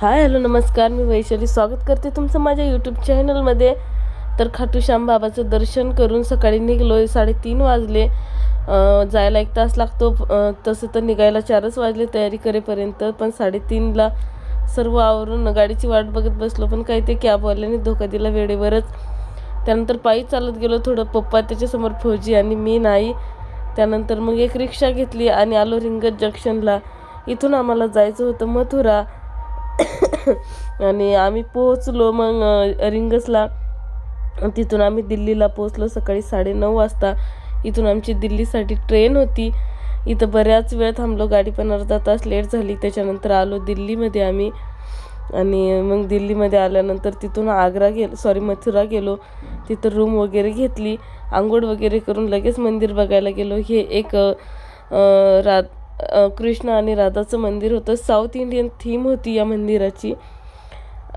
Hi hello नमस्कार. मी वैशाली स्वागत करते तुमचं माझ्या यूट्यूब चॅनलमध्ये तर खाटू श्याम बाबाचं दर्शन करून सकाळी निघलो आहे साडेतीन वाजले. जायला एक तास लागतो. तसं तर निघायला चारच वाजले तयारी करेपर्यंत पण साडेतीनला सर्व आवरून गाडीची वाट बघत बसलो पण काही ते कॅबवाल्याने धोका दिला वेळेवरच. त्यानंतर पायी चालत गेलो थोडं पप्पा त्याच्यासमोर फौजी आणि मी नाही. त्यानंतर मग एक रिक्षा घेतली आणि आलो रिंगत जंक्शनला. इथून आम्हाला जायचं होतं मथुरा. आणि आम्ही पोहोचलो मग रिंगसला. तिथून आम्ही दिल्लीला पोहोचलो सकाळी साडेनऊ वाजता. इथून आमची दिल्लीसाठी ट्रेन होती. इथं बऱ्याच वेळ थांबलो. गाडी पण अर्धा तास लेट झाली. त्याच्यानंतर आलो दिल्लीमध्ये आम्ही. आणि मग दिल्लीमध्ये आल्यानंतर तिथून आग्रा गेलो सॉरी मथुरा गेलो. तिथं रूम वगैरे घेतली. आंघोळ वगैरे करून लगेच मंदिर बघायला गेलो. हे एक रात कृष्ण आणि राधाचं मंदिर होतं. साऊथ इंडियन थीम होती या मंदिराची.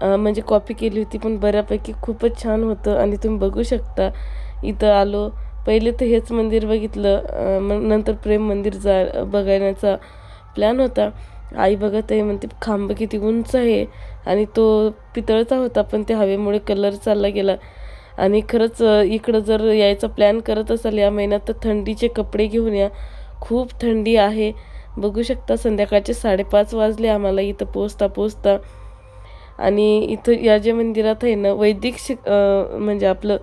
म्हणजे कॉपी केली होती पण बऱ्यापैकी खूपच छान होतं आणि तुम्ही बघू शकता. इथं आलो. पहिले तर हेच मंदिर बघितलं. मग नंतर प्रेम मंदिर जा बघण्याचा प्लॅन होता. आई बघत आहे म्हणते खांब किती उंच आहे. आणि तो पितळचा होता पण त्या हवेमुळे कलर चालला गेला. आणि खरंच इकडं जर यायचा प्लॅन करत असाल या महिन्यात तर थंडीचे कपडे घेऊन या. खूप थंडी आहे. बघू शकता संध्याकाळचे साडेपाच वाजले आम्हाला इथं पोचता पोचता आणि इथं या जे मंदिरात आहे ना वैदिक शिक म्हणजे आपलं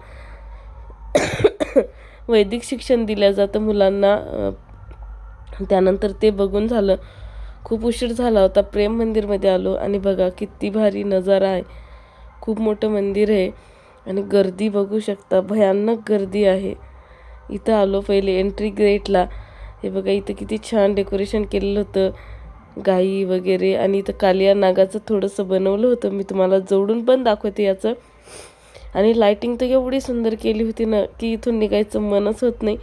वैदिक शिक्षण दिलं जातं मुलांना. त्यानंतर ते बघून झालं. खूप उशीर झाला होता प्रेम मंदिरमध्ये आलो आणि बघा किती भारी नजारा आहे. खूप मोठं मंदिर आहे आणि गर्दी बघू शकता भयानक गर्दी आहे. इथं आलो पहिले एंट्री गेटला हे बघा इथं किती छान डेकोरेशन केलेलं होतं. गाई वगैरे आणि इथं कालिया नागाचं थोडंसं बनवलं होतं. मी तुम्हाला जोडून पण दाखवते याचं. आणि लायटिंग तर एवढी सुंदर केली होती ना की इथून निघायचं मनच होत नाही.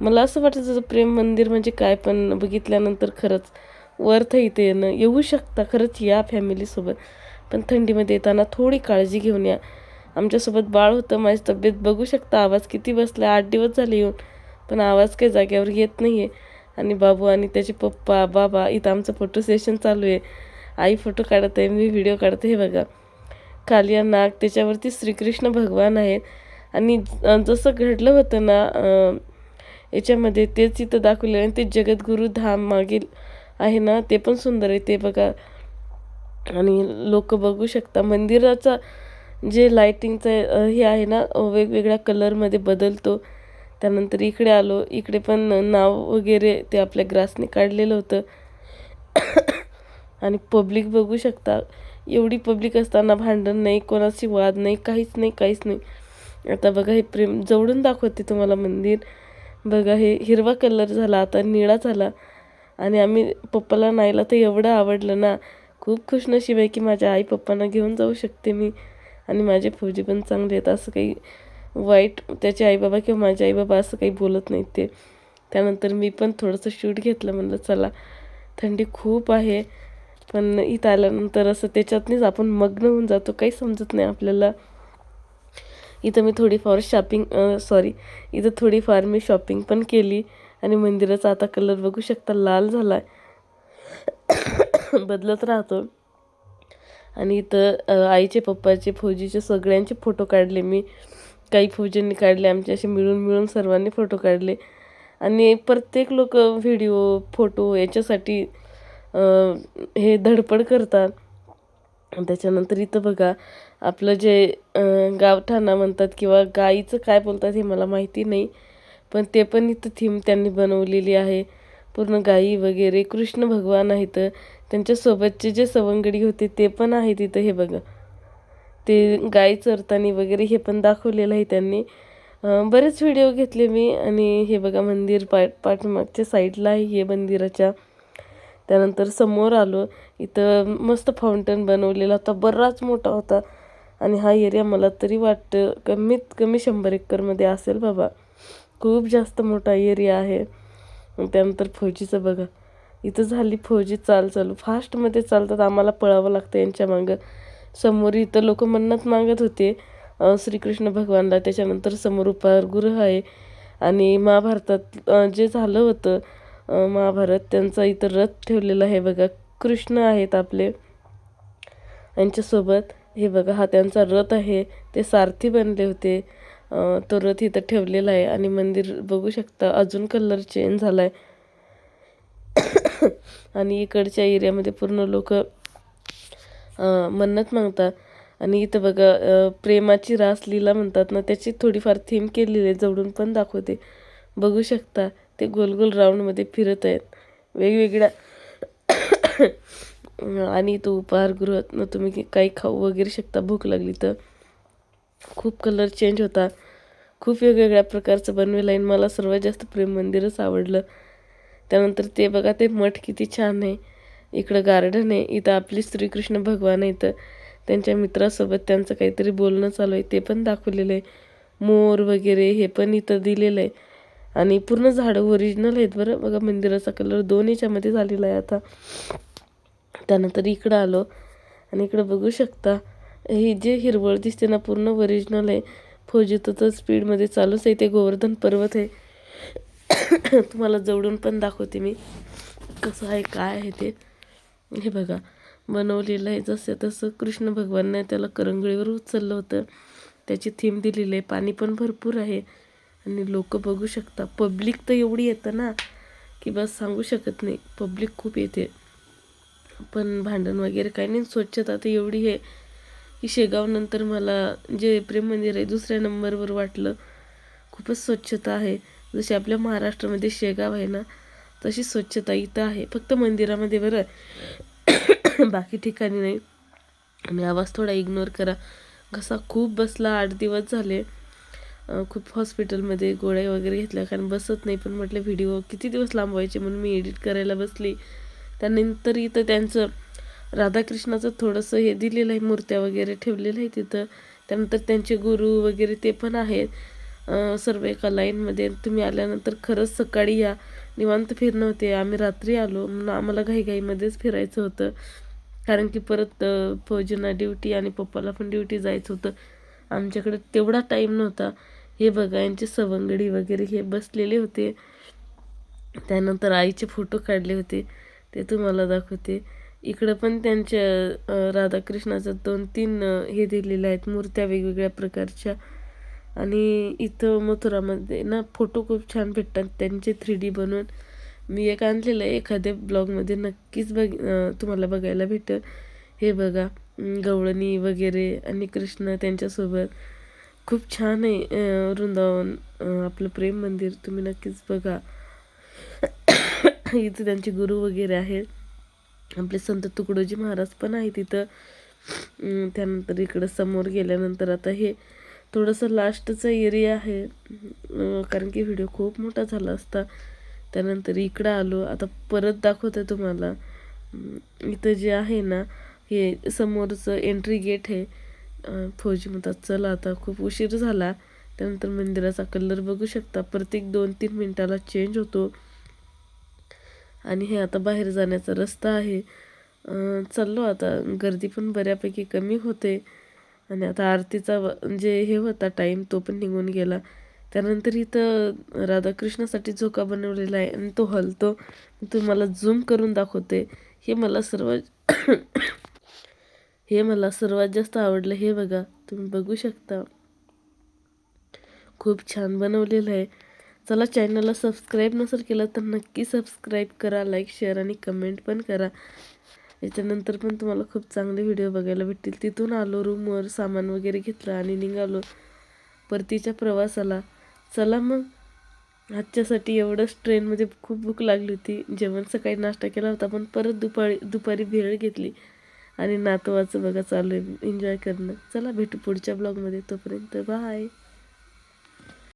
मला असं वाटतं जसं प्रेम मंदिर म्हणजे काय पण बघितल्यानंतर खरंच वर्थ इथे येणं. येऊ शकता खरंच या फॅमिलीसोबत पण थंडीमध्ये येताना थोडी काळजी घेऊन या. आमच्यासोबत बाळ होतं माझी तब्येत बघू शकता. आवाज किती बसला आठ दिवस झाले येऊन. पण आवाज काही जाग्यावर येत नाही आहे आणि बाबू आणि त्याचे पप्पा बाबा इथं आमचं फोटो सेशन चालू आहे. आई फोटो काढत आहे मी व्हिडिओ काढते हे बघा. कालिया नाग त्याच्यावरती श्रीकृष्ण भगवान आहेत. आणि जसं घडलं होतं ना याच्यामध्ये तेच इथं दाखवले आणि ते जगद्गुरू धाम मागील आहे ना ते पण सुंदर आहे. ते बघा. आणि लोक बघू शकता. मंदिराचा जे लाईटिंगचं हे आहे ना वेगवेगळ्या कलरमध्ये बदलतो. त्यानंतर इकडे आलो. इकडे पण नाव वगैरे ते आपल्या ग्रासने काढलेलं होतं. आणि पब्लिक बघू शकता एवढी पब्लिक असताना भांडण नाही कोणाशी वाद नाही काहीच नाही काहीच नाही. आता बघा हे प्रेम जवळून दाखवते तुम्हाला मंदिर. बघा हे हिरवा कलर झाला आता निळा झाला. आणि आम्ही पप्पाला नाहीला तर एवढं आवडलं ना. खूप खुशनशीब आहे की माझ्या आई पप्पांना घेऊन जाऊ शकते मी. आणि माझे फौजी पण चांगले आहेत असं काही वाईट त्याचे आईबाबा किंवा माझे आईबाबा असं काही बोलत नाहीत ते. त्यानंतर मी पण थोडंसं शूट घेतलं म्हणलं चला थंडी खूप आहे. पण इथं आल्यानंतर असं त्याच्यातनीच आपण मग्न होऊन जातो काही समजत नाही आपल्याला. इथं मी थोडीफार शॉपिंग सॉरी इथं थोडीफार मी शॉपिंग पण केली आणि मंदिराचा आता कलर बघू शकता लाल झाला आहे बदलत राहतो. आणि इथं आईचे पप्पाचे फौजीचे सगळ्यांचे फोटो काढले मी. काही फौजींनी काढले आमचे असे मिळून मिळून सर्वांनी फोटो काढले. आणि प्रत्येक लोक व्हिडिओ फोटो याच्यासाठी हे धडपड करतात. त्याच्यानंतर इथं बघा आपलं जे गावठाणा म्हणतात किंवा गाईचं काय बोलतात हे मला माहिती नाही पण ते पण इथं थीम त्यांनी बनवलेली आहे. पूर्ण गाई वगैरे कृष्ण भगवान आहेत. त्यांच्यासोबतचे जे सवंगडी होते ते पण आहेत इथं हे बघा. ते गाई चरताना वगैरे हे पण दाखवलेलं आहे त्यांनी. बरेच व्हिडिओ घेतले मी आणि हे बघा मंदिर पाठ पाठमागच्या साईडला आहे हे मंदिराच्या. त्यानंतर समोर आलो. इथं मस्त फाउंटन बनवलेला होता बराच मोठा होता. आणि हा एरिया मला तरी वाटतं कमीत कमी शंभर एकरमध्ये असेल बाबा. खूप जास्त मोठा एरिया आहे. त्यानंतर फौजीचं बघा. इथं झाली फौजी चाल चालू. फास्टमध्ये चालतात आम्हाला पळावं लागतं यांच्या मागं. समोर इथं लोक मन्नत मागत होते. श्रीकृष्ण भगवानला. त्याच्यानंतर समोर उपाहारगृह आहे. आणि महाभारतात जे झालं होतं महाभारत त्यांचा इथं रथ ठेवलेला आहे बघा. कृष्ण आहेत आपले. यांच्यासोबत हे बघा हा त्यांचा रथ आहे. ते सारथी बनले होते. तो रथ इथं ठेवलेला आहे. आणि मंदिर बघू शकता अजून कलर चेंज झाला आहे आणि इकडच्या एरियामध्ये पूर्ण लोक मन्नत मागतात. आणि इथं बघा प्रेमाची रासलीला म्हणतात ना त्याची थोडीफार थीम केलेली आहे जवळून पण दाखवते. बघू शकता ते गोल गोल राऊंडमध्ये फिरत आहेत. वेगवेगळ्या आणि तो उपहारगृहात तुम्ही काही खाऊ वगैरे शकता भूक लागली तर. खूप कलर चेंज होता. खूप वेगवेगळ्या प्रकारचं बनवेलं आहे मला सर्वात जास्त प्रेम मंदिरच आवडलं. त्यानंतर ते बघा ते मठ किती छान आहे. इकडं गार्डन आहे इथं आपली श्रीकृष्ण भगवान आहे इथं. त्यांच्या मित्रासोबत त्यांचं काहीतरी बोलणं चालू आहे ते पण दाखवलेलं आहे. मोर वगैरे हे पण इथं दिलेलं आहे. आणि पूर्ण झाडं ओरिजिनल आहेत बरं. बघा मंदिराचा कलर दोन याच्यामध्ये झालेला आहे आता. त्यानंतर इकडं आलो. आणि इकडं बघू शकता हे जे हिरवळ दिसते ना पूर्ण ओरिजिनल आहे. फौजीचं तर स्पीडमध्ये चालूच आहे. ते गोवर्धन पर्वत आहे. तुम्हाला जवळून पण दाखवते मी. कसं आहे काय आहे ते. हे बघा बनवलेलं आहे. जसं तसं कृष्ण भगवानने त्याला करंगळीवर उचललं होतं. त्याची थीम दिलेली आहे. पाणी पण भरपूर आहे. आणि लोक बघू शकता. पब्लिक तर एवढी येतं ना की बस सांगू शकत नाही. पब्लिक खूप येते. पण भांडण वगैरे काही नाही. स्वच्छता तर एवढी आहे की शेगावनंतर मला जे प्रेम मंदिर आहे दुसऱ्या नंबरवर वाटलं खूपच स्वच्छता आहे. जशी आपल्या महाराष्ट्रामध्ये शेगाव आहे ना तशी स्वच्छता इथं आहे. फक्त मंदिरामध्ये बरं. बाकी ठिकाणी नाही. आणि आवाज थोडा इग्नोर करा. घसा खूप बसला. आठ दिवस झाले. खूप हॉस्पिटलमध्ये गोळ्या वगैरे घेतल्या. कारण बसत नाही. पण म्हटलं व्हिडिओ किती दिवस लांबवायचे म्हणून मी एडिट करायला बसली. त्यानंतर इथं त्यांचं राधाकृष्णाचं थोडंसं हे दिलेलं आहे. मूर्त्या वगैरे ठेवलेलं आहे तिथं त्यानंतर त्यांचे गुरु वगैरे ते पण आहेत. सर्व एका लाईनमध्ये. तुम्ही आल्यानंतर खरंच सकाळी या. निवांत फिरणं होते. आम्ही रात्री आलो. म्हणून आम्हाला घाईघाईमध्येच फिरायचं होतं. कारण की परत फौजींना ड्युटी आणि पप्पाला पण ड्युटी जायचं होतं. आमच्याकडे तेवढा टाईम नव्हता. हे बघा यांची सवंगडी वगैरे हे बसलेले होते. त्यानंतर आईचे फोटो काढले होते. ते तुम्हाला दाखवते. इकडं पण त्यांच्या राधाकृष्णाचं दोन तीन हे दिलेले आहेत. मूर्त्या वेगवेगळ्या प्रकारच्या. आणि इथं मथुरामध्ये ना फोटो खूप छान भेटतात. त्यांचे थ्री डी बनवून मी एक आणलेलं आहे. एखाद्या ब्लॉगमध्ये नक्कीच बघ तुम्हाला बघायला भेटेल. हे बघा गवळणी वगैरे आणि कृष्ण त्यांच्यासोबत. खूप छान आहे वृंदावन आपलं प्रेम मंदिर. तुम्ही नक्कीच बघा. इथं त्यांचे गुरु वगैरे आहेत. आपले संत तुकडोजी महाराज पण आहेत तिथं त्यानंतर इकडं समोर गेल्यानंतर आता हे थोडंसं लास्टचा एरिया आहे. कारण की व्हिडिओ खूप मोठा झाला असता. त्यानंतर इकडं आलो. आता परत दाखवते तुम्हाला. इथं जे आहे ना हे समोरचं एंट्री गेट आहे. फौजी म्हणतात चला आता. खूप उशीर झाला. त्यानंतर मंदिराचा कलर बघू शकता. प्रत्येक दोन तीन मिनिटाला चेंज होतो. आणि हे आता बाहेर जाण्याचा रस्ता आहे. चाललो आता. गर्दी पण बऱ्यापैकी कमी होते. आणि आता आरतीचा व- जे हे होता टाईम तो पण निघून गेला. त्यानंतर इथं राधाकृष्णासाठी झोका बनवलेला आहे आणि तो हलतो. तुम्हाला झूम करून दाखवते. हे मला सर्वात हे मला सर्वात जास्त आवडलं. हे बघा तुम्ही बघू शकता. खूप छान बनवलेलं आहे. चला चॅनलला सबस्क्राईब नसेल केलं तर नक्की सबस्क्राईब करा लाईक शेअर आणि कमेंट पण करा. याच्यानंतर पण तुम्हाला खूप चांगले व्हिडिओ बघायला भेटतील. तिथून आलो रूमवर सामान वगैरे घेतलं आणि निघालो परतीच्या प्रवासाला. चला मग. आजच्यासाठी एवढंच. ट्रेनमध्ये खूप भूक लागली होती. जेवण सकाळी नाश्ता केला होता पण परत दुपारी दुपारी भेळ घेतली. आणि नातवाचं बघा चालू आहे. एन्जॉय करणं. चला भेटू पुढच्या ब्लॉगमध्ये तोपर्यंत बाय